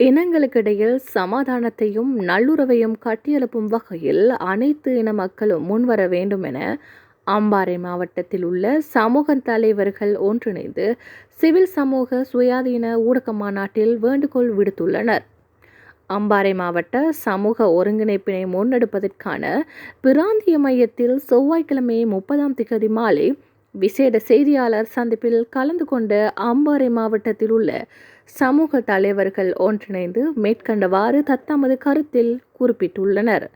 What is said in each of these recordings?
இனங்களுக்கிடையில் சமாதானத்தையும் நல்லுறவையும் கட்டியெழுப்பும் வகையில் அனைத்து இன மக்களும் முன்வர வேண்டும் என அம்பாறை மாவட்டத்தில் உள்ள சமூக தலைவர்கள் ஒன்றிணைந்து சிவில் சமூக சுயாதீன ஊடக மாநாட்டில் வேண்டுகோள் விடுத்துள்ளனர். அம்பாறை மாவட்ட சமூக ஒருங்கிணைப்பினை முன்னெடுப்பதற்கான பிராந்திய மையத்தில் செவ்வாய்க்கிழமை முப்பதாம் திகதி மாலை விசேட செய்தியாளர் சந்திப்பில் கலந்து கொண்ட அம்பாறை மாவட்டத்தில் உள்ள சமூக தலைவர்கள் ஒன்றிணைந்து மேற்கண்டவாறு தத்தமது கருத்தில் குறிப்பிட்டுள்ளனர்.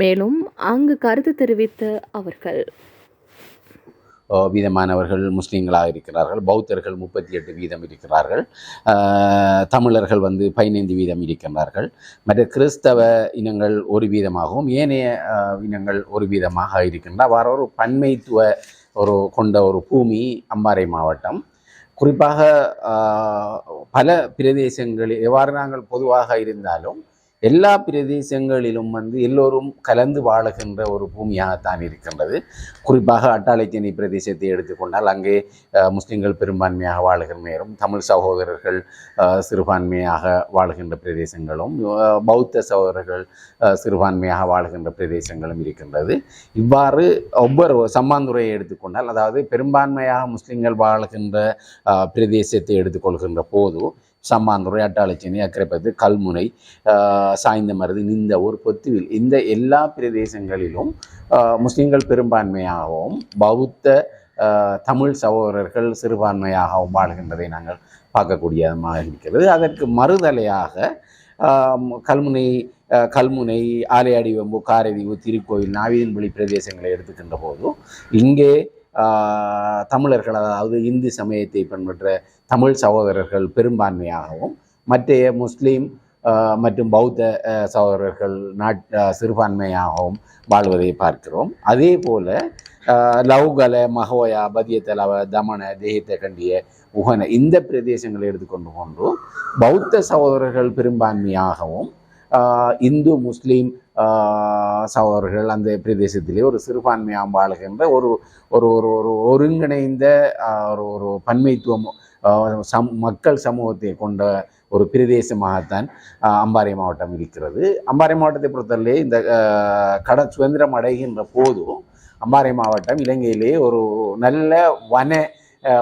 மேலும் அங்கு கருத்து தெரிவித்த அவர்கள். வீதமானவர்கள் முஸ்லீம்களாக இருக்கிறார்கள். பௌத்தர்கள் முப்பத்தி எட்டு வீதம் இருக்கிறார்கள். தமிழர்கள் வந்து பதினைந்து வீதம் இருக்கின்றார்கள். மற்ற கிறிஸ்தவ இனங்கள் ஒரு வீதமாகவும் ஏனைய இனங்கள் ஒரு வீதமாக இருக்கின்ற அவ்வாறு ஒரு பன்மைத்துவ ஒரு கொண்ட ஒரு பூமி அம்பாறை மாவட்டம். குறிப்பாக பல பிரதேசங்களில் எவ்வாறு நாங்கள் பொதுவாக இருந்தாலும் எல்லா பிரதேசங்களிலும் வந்து எல்லோரும் கலந்து வாழுகின்ற ஒரு பூமியாகத்தான் இருக்கின்றது. குறிப்பாக அட்டாளைச்சேனை பிரதேசத்தை எடுத்துக்கொண்டால் அங்கே முஸ்லீம்கள் முஸ்லிம்கள் பெரும்பான்மையாக வாழுகிற நேரம் தமிழ் சகோதரர்கள் சிறுபான்மையாக வாழுகின்ற பிரதேசங்களும் பௌத்த சகோதரர்கள் சிறுபான்மையாக வாழுகின்ற பிரதேசங்களும் இருக்கின்றது. இவ்வாறு ஒவ்வொரு சம்மாந்துறையை எடுத்துக்கொண்டால் அதாவது பெரும்பான்மையாக முஸ்லிம்கள் வாழுகின்ற பிரதேசத்தை எடுத்துக்கொள்கின்ற போது சம்மாந்துறை அட்டாளச்சினி அக்கரைப்பத்து கல்முனை சாய்ந்தமருது இந்த ஒரு பொத்துவில். இந்த எல்லா பிரதேசங்களிலும் முஸ்லீம்கள் பெரும்பான்மையாகவும் பௌத்த தமிழ் சகோதரர்கள் சிறுபான்மையாகவும் வாழ்கின்றதை நாங்கள் பார்க்கக்கூடியதாக இருக்கிறது. அதற்கு மறுதலையாக கல்முனை கல்முனை ஆலையாடிவம்பு காரதீவு திருக்கோயில் நாவிதன்வெளி பிரதேசங்களை எடுத்துக்கின்ற போது இங்கே தமிழர்கள் அதாவது இந்து சமயத்தை பின்பற்ற தமிழ் சகோதரர்கள் பெரும்பான்மையாகவும் மற்றைய முஸ்லீம் மற்றும் பௌத்த சகோதரர்கள் நாட் சிறுபான்மையாகவும் வாழ்வதை பார்க்கிறோம். அதே போல் ஆஹ், லவுகல மகோயா பதியத்தலவ தமன தேகத்தை கண்டிய உகன இந்த பிரதேசங்களை எடுத்துக்கொண்டு கொண்டு பௌத்த சகோதரர்கள் பெரும்பான்மையாகவும் இந்து முஸ்லீம் சகோதரர்கள் அந்த பிரதேசத்திலே ஒரு சிறுபான்மையாக வாழுகின்ற ஒரு ஒரு ஒரு ஒரு ஒருங்கிணைந்த ஒரு ஒரு பன்மைத்துவம் சம் மக்கள் சமூகத்தை கொண்ட ஒரு பிரதேசமாகத்தான் அம்பாறை மாவட்டம் இருக்கிறது. அம்பாறை மாவட்டத்தை பொறுத்தவரையிலே இந்த கட சுதந்திரம் அடைகின்ற போதும் அம்பாறை மாவட்டம் இலங்கையிலே ஒரு நல்ல வன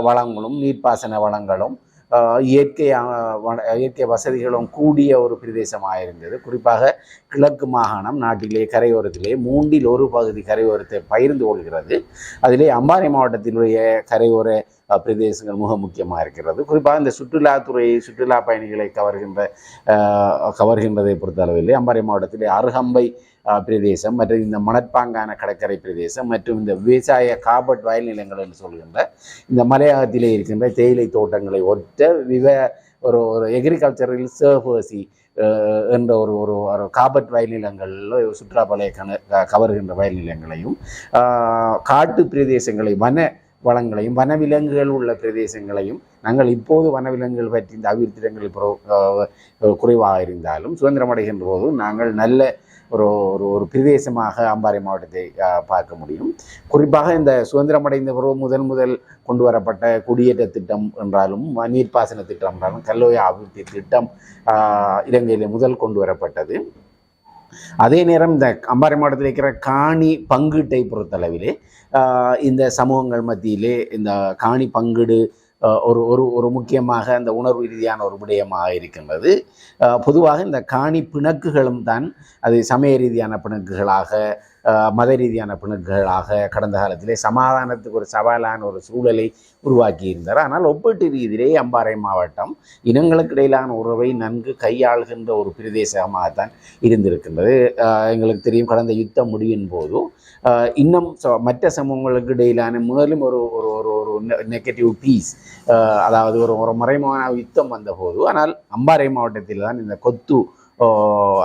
வளங்களும் நீர்ப்பாசன வளங்களும் இயற்கை இயற்கை வசதிகளும் கூடிய ஒரு பிரதேசமாக இருந்தது குறிப்பாக கிழக்கு மாகாணம் நாட்டிலே கரையோரத்திலே மூன்றில் ஒரு பகுதி கரையோரத்தை பகிர்ந்து கொள்கிறது. அதிலே அம்பாறை மாவட்டத்தினுடைய கரையோர பிரதேசங்கள் மிக முக்கியமாக இருக்கிறது. குறிப்பாக இந்த சுற்றுலாத்துறை சுற்றுலா பயணிகளை கவர்கின்ற கவர்கின்றதை பொறுத்தளவிலே அம்பாறை மாவட்டத்திலே அருகம்பை பிரதேசம் மற்றும் இந்த மணற்பாங்கான கடற்கரை பிரதேசம் மற்றும் இந்த விவசாய காபட் வயல் நிலங்கள் என்று சொல்கின்ற இந்த மலையகத்திலே இருக்கின்ற தேயிலை தோட்டங்களை ஒற்ற விவ ஒரு ஒரு எக்ரிகல்ச்சரல் சர்ஃபர்சி என்ற ஒரு ஒரு ஒரு காபட் வயல் நிலங்களில் சுற்றுலா பழைய கண கவருகின்ற வயல் நிலங்களையும் காட்டு பிரதேசங்களை வன வளங்களையும் வனவிலங்குகள் உள்ள பிரதேசங்களையும் நாங்கள் இப்போது வனவிலங்குகள் பற்றி இந்த அபிவிருத்திடங்கள் குறைவாக இருந்தாலும் சுதந்திரம் அடைகின்ற போது நாங்கள் நல்ல ஒரு ஒரு ஒரு பிரதேசமாக அம்பாறை மாவட்டத்தை பார்க்க முடியும். குறிப்பாக இந்த சுதந்திரம் அடைந்த பிறகு முதல் முதல் கொண்டு வரப்பட்ட குடியேற்ற திட்டம் என்றாலும் நீர்ப்பாசன திட்டம் என்றாலும் கல்லோய அபிவிருத்தி திட்டம் இலங்கையில் முதல் கொண்டு வரப்பட்டது. அதே நேரம் இந்த அம்பாறை மாவட்டத்தில் இருக்கிற காணி பங்கீட்டை பொறுத்தளவிலே இந்த சமூகங்கள் மத்தியிலே இந்த காணி பங்கீடு ஒரு ஒரு ஒரு முக்கியமாக அந்த உணர்வு ரீதியான ஒரு விடயமாக இருக்கின்றது. பொதுவாக இந்த காணி பிணக்குகளும் தான் அது சமய ரீதியான பிணக்குகளாக மத ரீதியான பிணக்குகளாக கடந்த காலத்திலே சமாதானத்துக்கு ஒரு சவாலான ஒரு சூழலை உருவாக்கி இருந்தார் ஆனால் ஒப்பீட்டு ரீதியிலே அம்பாறை மாவட்டம் இனங்களுக்கு இடையிலான உறவை நன்கு கையாளுகின்ற ஒரு பிரதேசமாகத்தான் இருந்திருக்கின்றது. எங்களுக்கு தெரியும் கடந்த யுத்தம் முடிவின் போதும் இன்னும் ச- மற்ற சமூகங்களுக்கு இடையிலான மேலும் ஒரு ஒரு ஒரு நெகட்டிவ் பீஸ் அதாவது ஒரு ஒரு மறைமுகமான யுத்தம் வந்தபோது ஆனால் அம்பாறை மாவட்டத்தில் தான் இந்த கொத்து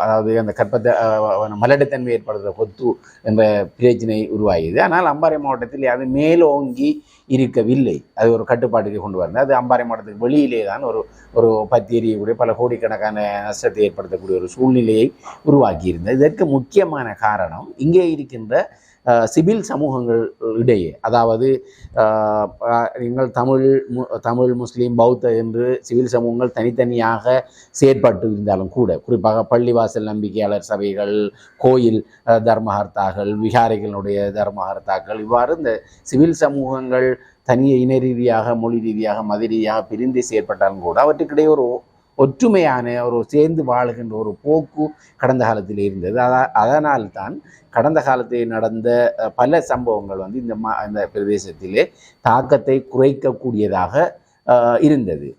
அதாவது அந்த கற்பத்தை ஆஹ் மலட்டுத்தன்மை ஏற்படுத்துகிற கொத்து என்ற பிரச்சனை உருவாகியது. ஆனால் அம்பாறை மாவட்டத்தில் அது மேலோங்கி இருக்கவில்லை. அது ஒரு கட்டுப்பாட்டுக்கு கொண்டு வரது அது அம்பாறை மாவட்டத்துக்கு வெளியிலே தான் ஒரு ஒரு பத்தி எரியக்கூடிய பல கோடிக்கணக்கான நஷ்டத்தை ஏற்படுத்தக்கூடிய ஒரு சூழ்நிலையை உருவாக்கியிருந்தது. இதற்கு முக்கியமான காரணம் இங்கே இருக்கின்ற சிவில் சமூகங்கள் இடையே அதாவது நீங்கள் தமிழ் மு- தமிழ் முஸ்லீம் பௌத்த என்று சிவில் சமூகங்கள் தனித்தனியாக செயற்பட்டு இருந்தாலும் கூட குறிப்பாக பள்ளிவாசல் நம்பிக்கையாளர் சபைகள் கோயில் தர்மஹர்த்தாக்கள் விகாரிகளுடைய தர்மஹர்த்தாக்கள் இவ்வாறு இந்த சிவில் சமூகங்கள் தனியே இன ரீதியாக மொழி ரீதியாக மத ரீதியாக பிரிந்து செயற்பட்டாலும் கூட அவற்றுக்கிடையே ஒரு ஒற்றுமையான ஒரு சேர்ந்து வாழுகின்ற ஒரு போக்கு கடந்த காலத்தில் இருந்தது. அதா அதனால்தான் கடந்த காலத்தில் நடந்த பல சம்பவங்கள் வந்து இந்த மா இந்த பிரதேசத்திலே தாக்கத்தை குறைக்கக்கூடியதாக இருந்தது.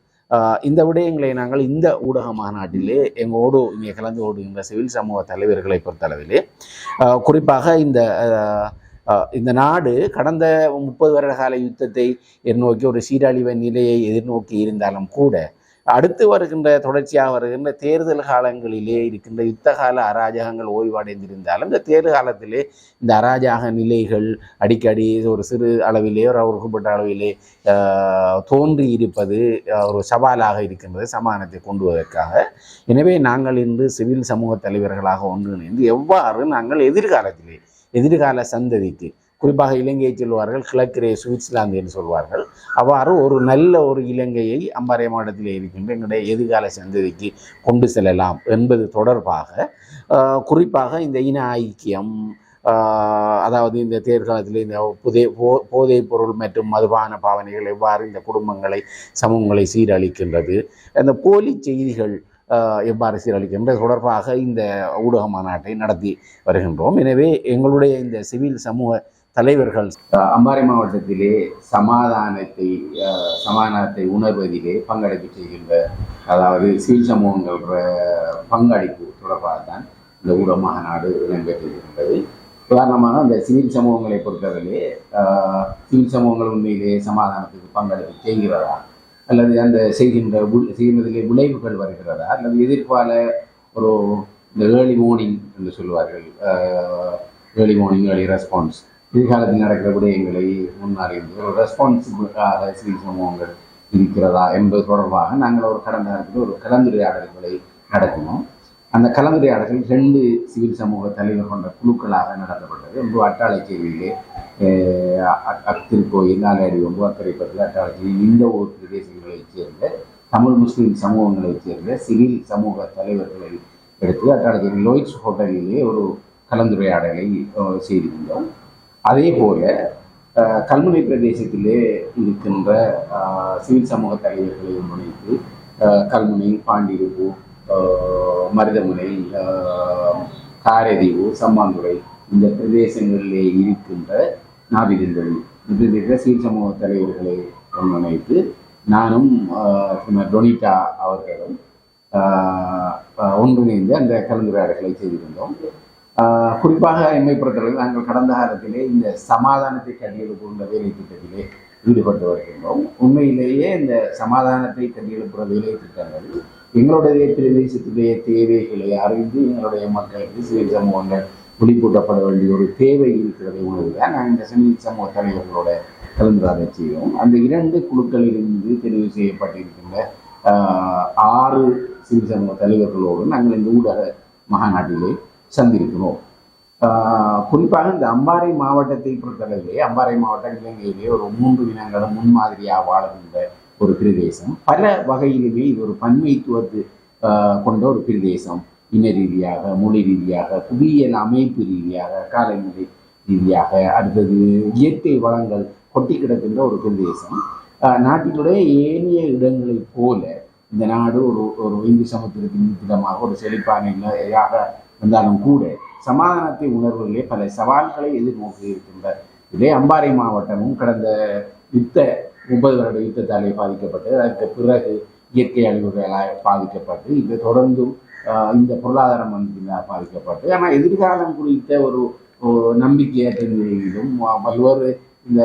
இந்த விடயங்களை நாங்கள் இந்த ஊடக மாநாட்டிலே எங்களோடு இங்கே கலந்து ஓடுகின்ற சிவில் சமூக தலைவர்களை பொறுத்தளவிலே குறிப்பாக இந்த இந்த நாடு கடந்த முப்பது வருட கால யுத்தத்தை எதிர்நோக்கி ஒரு சீரழிவு நிலையை எதிர்நோக்கி இருந்தாலும் கூட அடுத்து வருகின்ற தொடர்ச்சியாக வருகின்ற தேர்தல் காலங்களிலே இருக்கின்ற யுத்த கால அராஜகங்கள் ஓய்வடைந்திருந்தாலும் இந்த தேர்தல் காலத்திலே இந்த அராஜக நிலைகள் அடிக்கடி ஒரு சிறு அளவிலே ஒரு குறிப்பிட்ட அளவிலே தோன்றி இருப்பது ஒரு சவாலாக இருக்கின்றது சமாதானத்தை கொண்டுவதற்காக எனவே நாங்கள் இன்று சிவில் சமூக தலைவர்களாக ஒன்றிணைந்து எவ்வாறு நாங்கள் எதிர்காலத்திலே எதிர்கால சந்ததிக்கு. குறிப்பாக இலங்கையை சொல்வார்கள் கிழக்கிலே சுவிட்சர்லாந்து என்று சொல்வார்கள். அவ்வாறு ஒரு நல்ல ஒரு இலங்கையை அம்பாறை மாவட்டத்தில் இருக்கின்ற எங்களுடைய எதிர்கால சந்ததிக்கு கொண்டு செல்லலாம் என்பது தொடர்பாக குறிப்பாக இந்த இன ஐக்கியம் அதாவது இந்த தேர்காலத்தில் இந்த புதை போ போதைப் பொருள் மற்றும் மதுபான பாவனைகள் எவ்வாறு இந்த குடும்பங்களை சமூகங்களை சீரழிக்கின்றது. அந்த போலி செய்திகள் ஆஹ், அளிக்கும் என்பது தொடர்பாக இந்த ஊடக மாநாட்டை நடத்தி வருகின்றோம். எனவே எங்களுடைய இந்த சிவில் சமூக தலைவர்கள் அம்பாறை மாவட்டத்திலே சமாதானத்தை சமாதானத்தை உணர்வதிலே பங்களிப்பு செய்கின்ற அதாவது சிவில் சமூகங்கள் பங்களிப்பு தொடர்பாக தான் இந்த ஊடக மாநாடு இடம்பெற்றிருக்கின்றது உதாரணமாக அந்த சிவில் சமூகங்களை பொறுத்தவரையிலே சிவில் சமூகங்கள் உண்மையிலே சமாதானத்துக்கு பங்களிப்பு செய்கிறதா? அல்லது அந்த செய்கின்ற வி- செய்வதிலே விளைவுகள் வருகிறதா? அல்லது எதிர்கால ஒரு இந்த ஏர்லி மார்னிங் என்று சொல்லுவார்கள் ஏர்லி மார்னிங் ஏர்லி ரெஸ்பான்ஸ் எதிர்காலத்தில் நடக்கிற விடயங்களை முன்னறிந்து ஒரு ரெஸ்பான்சிபிளாக சிவில் சமூகங்கள் இருக்கிறதா என்பது தொடர்பாக நாங்கள் ஒரு கடந்த காலத்தில் ஒரு கலந்துரையாடல்களை நடத்தினோம். அந்த கலந்துரையாடல்கள் ரெண்டு சிவில் சமூக தலைவர் கொண்ட குழுக்களாக நடத்தப்பட்டது. ஒன்று அட்டாளைச்சேரியிலே கோயில் நாலாடி ஒன்று அக்கரைப்பட்டு அட்டாளைச்சேரி இந்த ஒரு பிரதேசங்களைச் சேர்ந்த தமிழ் முஸ்லீம் சமூகங்களைச் சேர்ந்த சிவில் சமூக தலைவர்களை எடுத்து அட்டாளஜி லோயிட்ஸ் ஹோட்டலிலே ஒரு கலந்துரையாடலை செய்திருந்தோம். அதே போல கல்முனை பிரதேசத்திலே இருக்கின்ற சிவில் சமூக தலைவர்களையும் முனைத்து கல்முனை பாண்டிருப்பு மருதமுனை காரதீவு சம்மாந்துறை இந்த பிரதேசங்களிலே இருக்கின்ற நாவிதங்கள் இந்த சீர் சமூக தலைவர்களை ஒன்றிணைத்து நானும் டொனிட்டா அவர்களும் ஒன்றிணைந்து அந்த கலந்துரையாடல்களை செய்திருந்தோம் ஆஹ், குறிப்பாக எம்மை பொறுத்தவரை நாங்கள் கடந்த காலத்திலே இந்த சமாதானத்தை கட்டியெழுப்புகின்ற வேலை திட்டத்திலே ஈடுபட்டு வருகின்றோம். உண்மையிலேயே இந்த சமாதானத்தை கட்டியெழுப்புகிற வேலை திட்டங்கள் எங்களுடைய பிரதேசத்துடைய தேவைகளை அறிந்து எங்களுடைய மக்களுக்கு சிவில் சமூகங்கள் விழிப்பூட்டப்பட வேண்டிய ஒரு தேவை இருக்கிறதை உணர்வுதான் நாங்கள் இந்த சிவில் சமூக தலைவர்களோட கலந்துரையாடல் செய்தோம். அந்த இரண்டு குழுக்களிலிருந்து தெரிவு செய்யப்பட்டிருக்கின்ற ஆறு சிவில் சமூக தலைவர்களோடு நாங்கள் இந்த ஊடக மகாநாட்டிலே சந்திருக்கிறோம். குறிப்பாக இந்த அம்பாறை மாவட்டத்தை பொறுத்தளவிலே அம்பாறை மாவட்டம் இலங்கையிலே ஒரு மூன்று இனங்களும் முன்மாதிரியாக வாழுகின்ற ஒரு பிரதேசம். பல வகையிலுமே இது ஒரு பன்மைத்துவத்து கொண்ட ஒரு பிரதேசம். இன ரீதியாக மொழி ரீதியாக புவியியல் அமைப்பு ரீதியாக காலநிலை ரீதியாக அடுத்தது இயற்கை வளங்கள் கொட்டி கிடக்கின்ற ஒரு பிரதேசம். நாட்டினுடைய ஏனைய இடங்களைப் போல இந்த நாடு ஒரு ஒரு இந்து சமுத்திரத்தின் திடமாக ஒரு செழிப்பானையாக இருந்தாலும் கூட சமாதானத்தை உணர்வுகளே பல சவால்களை எதிர்நோக்கி இருக்கின்ற இதே அம்பாறை மாவட்டமும் கடந்த யுத்த முப்பது வருட யுத்தத்தாலே பாதிக்கப்பட்டு அதற்கு பிறகு இயற்கை அழிவுகளால் பாதிக்கப்பட்டு இது தொடர்ந்தும் இந்த பொருளாதாரம் வந்து பாதிக்கப்பட்டு ஆனால் எதிர்காலம் குறித்த ஒரு நம்பிக்கையற்ற நிலையிலும் பல்வேறு இந்த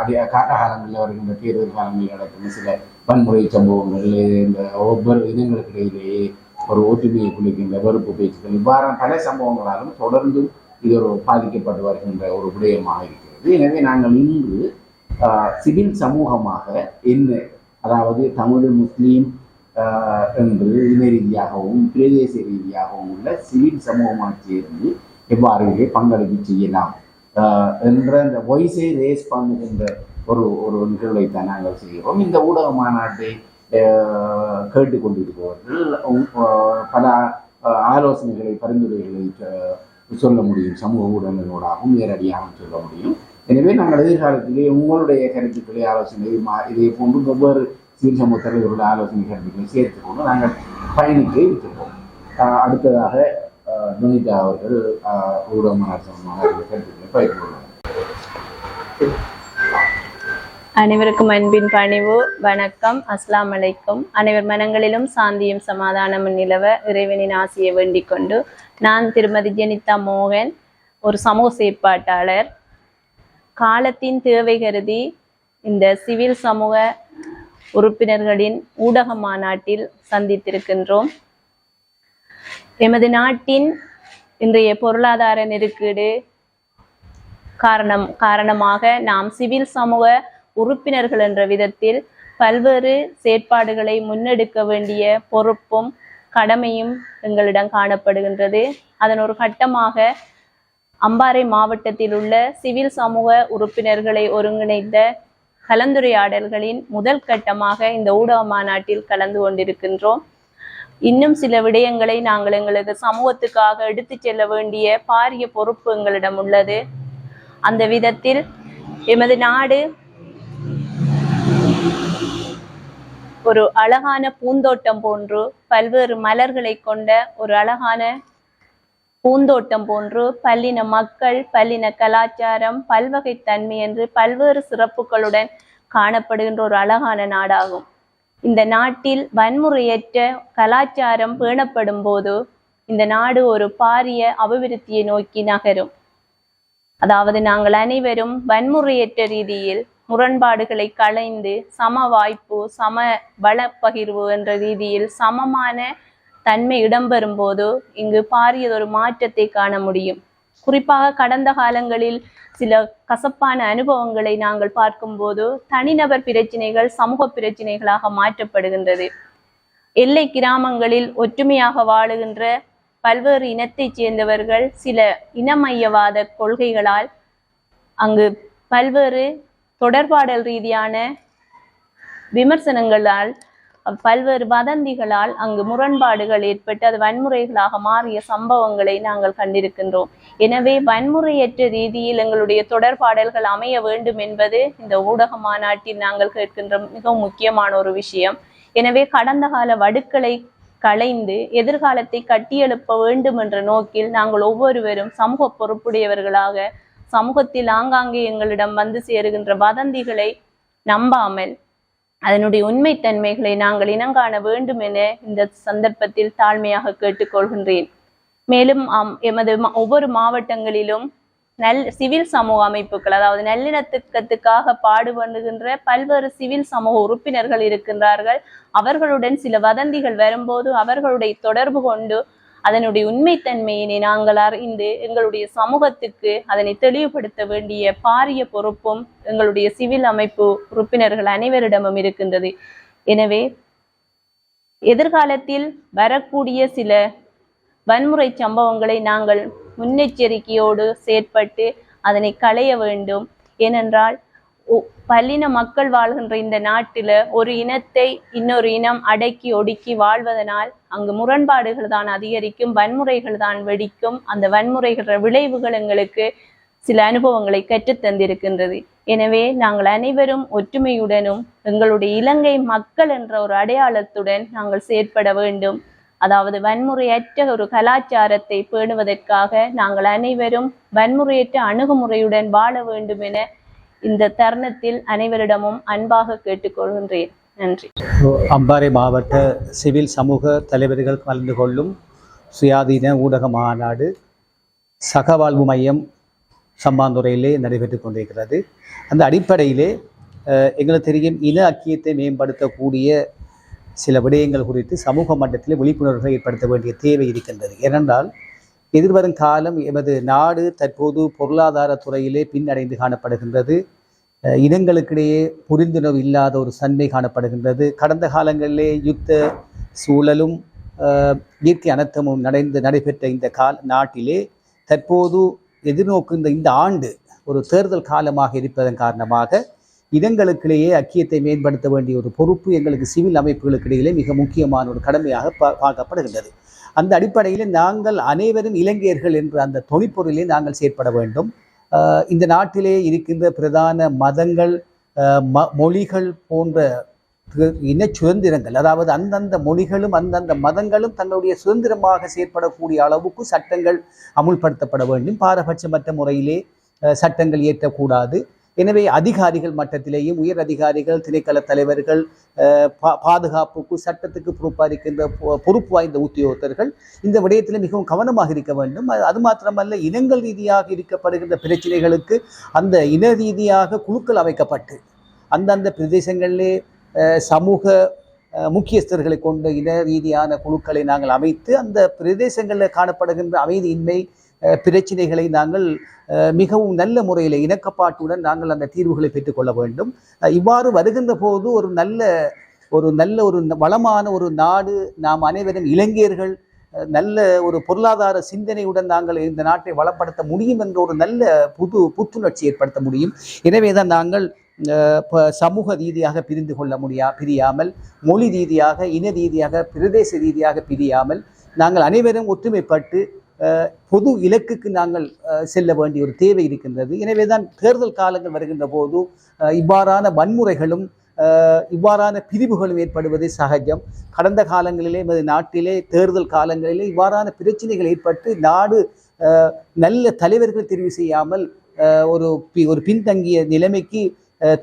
அடி காலகாலங்களில் வருகின்ற தேர்தல் காலங்களில் நடக்கிற சில வன்முறை சம்பவங்கள் இந்த ஒவ்வொரு இனங்களுக்கு இடையிலேயே ஒரு ஒற்றுமையை குளிக்கின்ற வெறுப்பு பேச்சுக்கள் இவ்வாறான பல சம்பவங்களாலும் தொடர்ந்து இது ஒரு பாதிக்கப்பட்டு வருகின்ற ஒரு விடயமாக இருக்கிறது. எனவே நாங்கள் இன்று சிவில் சமூகமாக என்ன அதாவது தமிழ் முஸ்லீம் என்று இன ரீதியாகவும் பிரதேச ரீதியாகவும் உள்ள சிவில் சமூகமாக சேர்ந்து எவ்வாறு இதிலே பங்களிப்பு செய்யலாம்? என்ற இந்த வாய்ஸை ரேஸ் பண்ணுகின்ற ஒரு ஒரு நிகழ்வை தான் நாங்கள் செய்கிறோம். இந்த ஊடக மாநாட்டை கேட்டுக்கொண்டிருப்பவர்கள் பல ஆலோசனைகளை பரிந்துரைகளை சொல்ல முடியும். சமூக ஊடகங்களோடாகவும் நேரடியாகவும் சொல்ல முடியும். எனவே நாங்கள் எதிர்காலத்திலே உங்களுடைய கருத்துக்களை ஆலோசனை மா- இதே போன்று வெவ்வேறு சிவில் சமூக தலைவர்களுடைய ஆலோசனை கருத்துக்களை சேர்த்துக் கொண்டு நாங்கள் பயணிக்க இருக்கிறோம் அடுத்ததாக ஆஹ் நுனிதா அவர்கள் ஆஹ் கருத்துக்களை பகிர்ந்து அனைவருக்கும் அன்பின் பணிவு வணக்கம் அஸ்லாம் அலைக்கும். அனைவர் மனங்களிலும் சாந்தியும் சமாதானமும் நிலவ இறைவனின் ஆசையை வேண்டிக் கொண்டு நான் திருமதி ஜெனிதா மோகன் ஒரு சமூக செயற்பாட்டாளர். காலத்தின் தேவை கருதி இந்த சிவில் சமூக உறுப்பினர்களின் ஊடக மாநாட்டில் சந்தித்திருக்கின்றோம். எமது நாட்டின் இன்றைய பொருளாதார நெருக்கீடு காரணம் காரணமாக நாம் சிவில் சமூக உறுப்பினர்கள் என்ற விதத்தில் பல்வேறு செயற்பாடுகளை முன்னெடுக்க வேண்டிய பொறுப்பும் கடமையும் எங்களிடம் காணப்படுகின்றது. அதன் ஒரு கட்டமாக அம்பாறை மாவட்டத்தில் உள்ள சிவில் சமூக உறுப்பினர்களை ஒருங்கிணைத்த கலந்துரையாடல்களின் முதல் கட்டமாக இந்த ஊடக மாநாட்டில் கலந்து கொண்டிருக்கின்றோம். இன்னும் சில விடயங்களை நாங்கள் எங்களது சமூகத்துக்காக எடுத்துச் செல்ல வேண்டிய பாரிய பொறுப்பு எங்களிடம் உள்ளது. அந்த விதத்தில் எமது நாடு ஒரு அழகான பூந்தோட்டம் போன்று பல்வேறு மலர்களை கொண்ட ஒரு அழகான பூந்தோட்டம் போன்று பல்லின மக்கள் பல்லின கலாச்சாரம் பல்வகை தன்மை என்று பல்வேறு சிறப்புகளுடன் காணப்படுகின்ற ஒரு அழகான நாடாகும். இந்த நாட்டில் வன்முறையற்ற கலாச்சாரம் பேணப்படும் போது இந்த நாடு ஒரு பாரிய அபிவிருத்தியை நோக்கி நகரும். அதாவது நாங்கள் அனைவரும் வன்முறையற்ற ரீதியில் முரண்பாடுகளை களைந்து சம வாய்ப்பு சம வளப்பகிர்வு என்ற ரீதியில் சமமான தன்மை இடம்பெறும் போது இங்கு பாரியதொரு மாற்றத்தை காண முடியும். குறிப்பாக கடந்த காலங்களில் சில கசப்பான அனுபவங்களை நாங்கள் பார்க்கும்போது தனிநபர் பிரச்சினைகள் சமூக பிரச்சினைகளாக மாற்றப்படுகின்றது. எல்லை கிராமங்களில் ஒற்றுமையாக வாழுகின்ற பல்வேறு இனத்தைச் சேர்ந்தவர்கள் சில இனமையவாத கொள்கைகளால் அங்கு பல்வேறு தொடர்பாடல் ரீதியான விமர்சனங்களால் பல்வேறு வதந்திகளால் அங்கு முரண்பாடுகள் ஏற்பட்டு அது வன்முறைகளாக மாறிய சம்பவங்களை நாங்கள் கண்டிருக்கின்றோம். எனவே வன்முறையற்ற ரீதியில் எங்களுடைய தொடர்பாடல்கள் அமைய வேண்டும் என்பது இந்த ஊடக மாநாட்டில் நாங்கள் கேட்கின்ற மிகவும் முக்கியமான ஒரு விஷயம். எனவே கடந்த கால வடுக்களை களைந்து எதிர்காலத்தை கட்டியெழுப்ப வேண்டும் என்ற நோக்கில் நாங்கள் ஒவ்வொருவரும் சமூக பொறுப்புடையவர்களாக சமூகத்தில் ஆங்காங்கே எங்களிடம் வந்து சேருகின்ற வதந்திகளை நம்பாமல் அதனுடைய உண்மைத்தன்மைகளை நாங்கள் இனங்காண வேண்டும் என இந்த சந்தர்ப்பத்தில் தாழ்மையாக கேட்டுக்கொள்கின்றேன். மேலும் எமது மா- ஒவ்வொரு மாவட்டங்களிலும் நல் சிவில் சமூக அமைப்புகள் அதாவது நல்லிணத்துக்கத்துக்காக பாடுபடுகின்ற பல்வேறு சிவில் சமூக உறுப்பினர்கள் இருக்கின்றார்கள். அவர்களுடன் சில வதந்திகள் வரும்போது அவர்களுடைய தொடர்பு கொண்டு அதனுடைய உண்மைத்தன்மையினை நாங்கள் அறிந்து எங்களுடைய சமூகத்துக்கு அதனை தெளிவுபடுத்த வேண்டிய பாரிய பொறுப்பும் எங்களுடைய சிவில் அமைப்பு உறுப்பினர்கள் அனைவரிடமும் இருக்கின்றது. எனவே எதிர்காலத்தில் வரக்கூடிய சில வன்முறை சம்பவங்களை நாங்கள் முன்னெச்சரிக்கையோடு செயற்பட்டு அதனை களைய வேண்டும். ஏனென்றால் பல்லின மக்கள் வாழ்கின்ற இந்த நாட்டில ஒரு இனத்தை இன்னொரு இனம் அடக்கி ஒடுக்கி வாழ்வதனால் அங்கு முரண்பாடுகள் தான் அதிகரிக்கும் வன்முறைகள் தான் வெடிக்கும். அந்த வன்முறைகள விளைவுகள் எங்களுக்கு சில அனுபவங்களை கற்றுத்தந்திருக்கின்றது எனவே நாங்கள் அனைவரும் ஒற்றுமையுடனும் எங்களுடைய இலங்கை மக்கள் என்ற ஒரு அடையாளத்துடன் நாங்கள் செயற்பட வேண்டும். அதாவது வன்முறையற்ற ஒரு கலாச்சாரத்தை பேணுவதற்காக நாங்கள் அனைவரும் வன்முறையற்ற அணுகுமுறையுடன் வாழ வேண்டும் என இந்த தருணத்தில் அனைவரிடமும் அன்பாக கேட்டுக்கொள்கின்றேன். நன்றி. அம்பாறை மாவட்ட சிவில் சமூக தலைவர்கள் கலந்து கொள்ளும் சுயாதீன ஊடக மாநாடு சகவாழ்வு மையம் சம்பாந்துறையிலே நடைபெற்று கொண்டிருக்கிறது. அந்த அடிப்படையிலே எங்களுக்கு தெரியும் இன அக்கியத்தை மேம்படுத்தக்கூடிய சில விடயங்கள் குறித்து சமூக மட்டத்தில் விழிப்புணர்வுகளை ஏற்படுத்த வேண்டிய தேவை இருக்கின்றது. ஏனென்றால் எதிர்வரும் காலம் எமது நாடு தற்போது பொருளாதார துறையிலே பின்னடைந்து காணப்படுகின்றது. இனங்களுக்கிடையே புரிந்துணர்வு இல்லாத ஒரு சன்மை காணப்படுகின்றது. கடந்த காலங்களிலே யுத்த சூழலும் இயற்கை அனர்த்தமும் நடைந்து நடைபெற்ற இந்த கால நாட்டிலே தற்போது எதிர்நோக்குகின்ற இந்த ஆண்டு ஒரு தேர்தல் காலமாக இருப்பதன் காரணமாக இடங்களுக்கிடையே ஐக்கியத்தை மேம்படுத்த வேண்டிய ஒரு பொறுப்பு எங்களுக்கு சிவில் அமைப்புகளுக்கு இடையிலே மிக முக்கியமான ஒரு கடமையாக பார்க்கப்படுகின்றது. அந்த அடிப்படையில் நாங்கள் அனைவரும் இலங்கையர்கள் என்ற அந்த தொனிப்பொருளிலே நாங்கள் செயற்பட வேண்டும். இந்த நாட்டிலே இருக்கின்ற பிரதான மதங்கள் ம மொழிகள் போன்ற இன சுதந்திரங்கள் அதாவது அந்தந்த மொழிகளும் அந்தந்த மதங்களும் தங்களுடைய சுதந்திரமாக செயற்படக்கூடிய அளவுக்கு சட்டங்கள் அமுல்படுத்தப்பட வேண்டும். பாரபட்சமற்ற முறையிலே சட்டங்கள் இயற்றக்கூடாது. எனவே அதிகாரிகள் மட்டத்திலேயும் உயர் அதிகாரிகள் திணைக்கள தலைவர்கள் பா பாதுகாப்புக்கு சட்டத்துக்கு பொறுப்பாயிருக்கின்ற பொ- பொறுப்பு வாய்ந்த உத்தியோகத்தர்கள் இந்த விடயத்தில் மிகவும் கவனமாக இருக்க வேண்டும். அது- மாத்திரமல்ல இனங்கள் ரீதியாக இருக்கப்படுகின்ற பிரச்சனைகளுக்கு அந்த இன ரீதியாக குழுக்கள் அமைக்கப்பட்டு அந்தந்த பிரதேசங்களிலே சமூக முக்கியஸ்தர்களை கொண்ட இன ரீதியான குழுக்களை நாங்கள் அமைத்து அந்த பிரதேசங்களில் காணப்படுகின்ற அமைதியின்மை பிரச்சினைகளை நாங்கள் மிகவும் நல்ல முறையில் இணக்கப்பாட்டுடன் நாங்கள் அந்த தீர்வுகளை பெற்றுக்கொள்ள வேண்டும். இவ்வாறு வருகின்ற போது ஒரு நல்ல ஒரு நல்ல ஒரு வளமான ஒரு நாடு நாம் அனைவரும் இளைஞர்கள் நல்ல ஒரு பொருளாதார சிந்தனையுடன் நாங்கள் இந்த நாட்டை வளப்படுத்த முடியும் என்ற ஒரு நல்ல புது புத்துணர்ச்சி ஏற்படுத்த முடியும். எனவே தான் நாங்கள் சமூக ரீதியாக பிரிந்து கொள்ள முடியா பிரியாமல் மொழி ரீதியாக இன ரீதியாக பிரதேச ரீதியாக பிரியாமல் நாங்கள் அனைவரும் ஒற்றுமைப்பட்டு பொது இலக்குக்கு நாங்கள் செல்ல வேண்டிய ஒரு தேவை இருக்கின்றது. எனவே தான் தேர்தல் காலங்கள் வருகின்ற போது இவ்வாறான வன்முறைகளும் இவ்வாறான பிரிவுகளும் ஏற்படுவது சகஜம். கடந்த காலங்களிலே எமது நாட்டிலே தேர்தல் காலங்களிலே இவ்வாறான பிரச்சனைகள் ஏற்பட்டு நாடு நல்ல தலைவர்கள் தெரிவு செய்யாமல் ஒரு பி- ஒரு பின்தங்கிய நிலைமைக்கு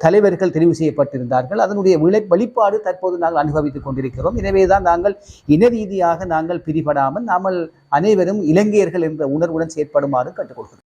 தலைவர்கள் தெரிவு செய்யப்பட்டிருந்தார்கள். அதனுடைய விளை வெளிப்பாடு தற்போது நாங்கள் அனுபவித்துக் கொண்டிருக்கிறோம். எனவே தான் நாங்கள் இன ரீதியாக நாங்கள் பிரிபடாமல் நாமல் அனைவரும் இலங்கையர்கள் என்ற உணர்வுடன் செயற்படுமாறு கற்றுக்கொள்கிறோம்